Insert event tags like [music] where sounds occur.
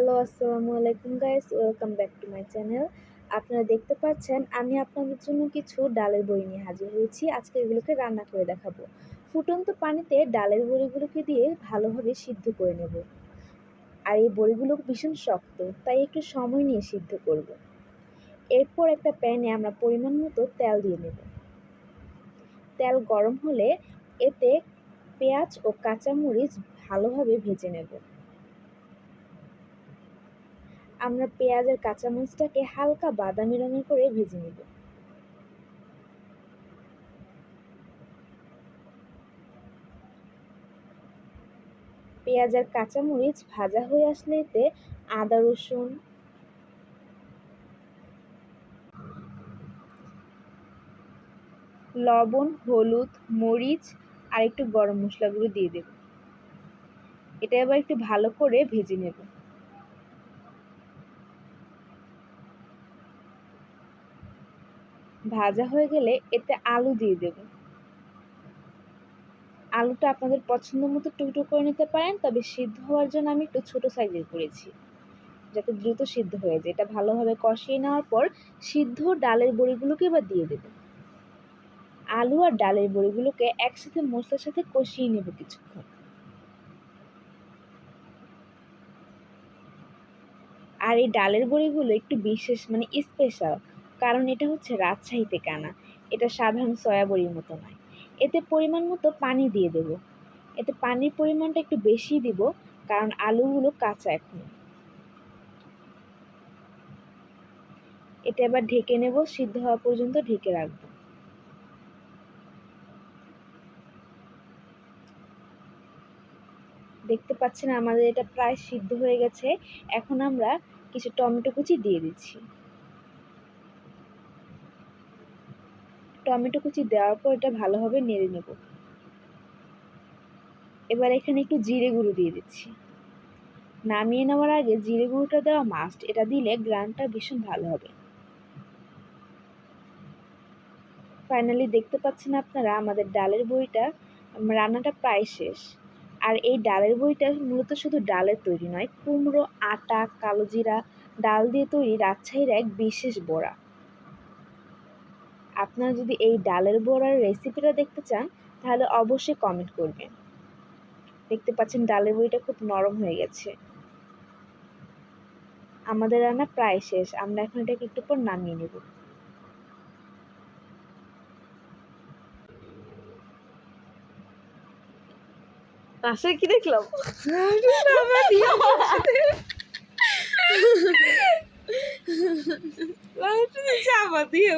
Hello আসসালামু আলাইকুম guys welcome back to my channel আপনারা দেখতে পাচ্ছেন, আমি আপনাদের জন্য কিছু ডালের বড়ি নিয়ে হাজির হয়েছি। আজকে এগুলোকে রান্না করে দেখাবো। ফুটন্ত পানিতে ডালের বড়িগুলোকে দিয়ে ভালোভাবে সিদ্ধ করে নেব। আর এই বড়িগুলো ভীষণ শক্ত, তাই একটু সময় নিয়ে সিদ্ধ করব। এরপর একটা প্যানে আমরা পরিমাণ মতো তেল দিয়ে নেব। তেল গরম হলে এতে পেঁয়াজ ও কাঁচামরিচ ভালোভাবে ভেজে নেব। আমরা পেঁয়াজের কাঁচামরিচটাকে হালকা বাদামি রঙের করে ভেজে নেব। পেঁয়াজ আর কাঁচামরিচ ভাজা হয়ে আসলে এতে আদা, রসুন, লবণ, হলুদ, মরিচ আর একটু গরম মশলাগুলো দিয়ে দেব। এটা এবার একটু ভালো করে ভেজে নেব। ভাজা হয়ে গেলে এতে আলু দিয়ে দেব। আলুটা আপনাদের পছন্দ মতো টুকরো করে নিতে পারেন, তবে সিদ্ধ হওয়ার জন্য আমি একটু ছোট সাইজের করেছি, যাতে দ্রুত সিদ্ধ হয়ে যায়। এটা ভালোভাবে কষিয়ে নেওয়ার পর সিদ্ধ ডালের বড়িগুলোকে এবার দিয়ে দেব। আলু আর ডালের বড়িগুলোকে একসাথে মশলার সাথে কষিয়ে নেব কিছুক্ষণ। আর এই ডালের বড়িগুলো একটু বিশেষ মানে স্পেশাল। কারণ এটা হচ্ছে রাজশাহীতে কানা। এটা সাধারণ সয়া বড়ির মতো নয়। এতে পরিমাণ মতো পানি দিয়ে দেব। এতে পানির পরিমাণটা একটু বেশি দিব, কারণ আলুগুলো কাঁচা এখন। এটা এবার ঢেকে নেব, সিদ্ধ হওয়া পর্যন্ত ঢেকে রাখব। দেখতে পাচ্ছেন আমাদের এটা প্রায় সিদ্ধ হয়ে গেছে। এখন আমরা কিছু টমেটো কুচি দিয়ে দিচ্ছি। টমেটো কুচি দেওয়ার পর এটা ভালোভাবে নেড়ে নেব। এবার এখানে একটু জিরে গুঁড়ো দিয়ে দিচ্ছি। নামিয়ে নেওয়ার আগে জিরে গুঁড়োটা দেওয়া মাস্ট এটা দিলে গ্রানটা ভীষণ ভালো হবে। ফাইনালি দেখতে পাচ্ছেন আপনারা, আমাদের ডালের বড়িটা, রান্নাটা প্রায় শেষ। আর এই ডালের বড়িটা মূলত শুধু ডালের তৈরি নয়, কুমড়ো, আটা, কালোজিরা, ডাল দিয়ে তৈরি রাজশাহীর এক বিশেষ বড়া। আপনারা যদি এই ডালের বড়ার রেসিপিটা দেখতে চান তাহলে অবশ্যই কমেন্ট করবেন। দেখতে পাচ্ছেন ডালের বড়িটা খুব নরম হয়ে গেছে। আমাদের রান্না প্রায় শেষ আমরা এখন এটাকে একটু পর নামিয়ে নেব। পাশে কি দেখলাম? [laughs] দিয়ে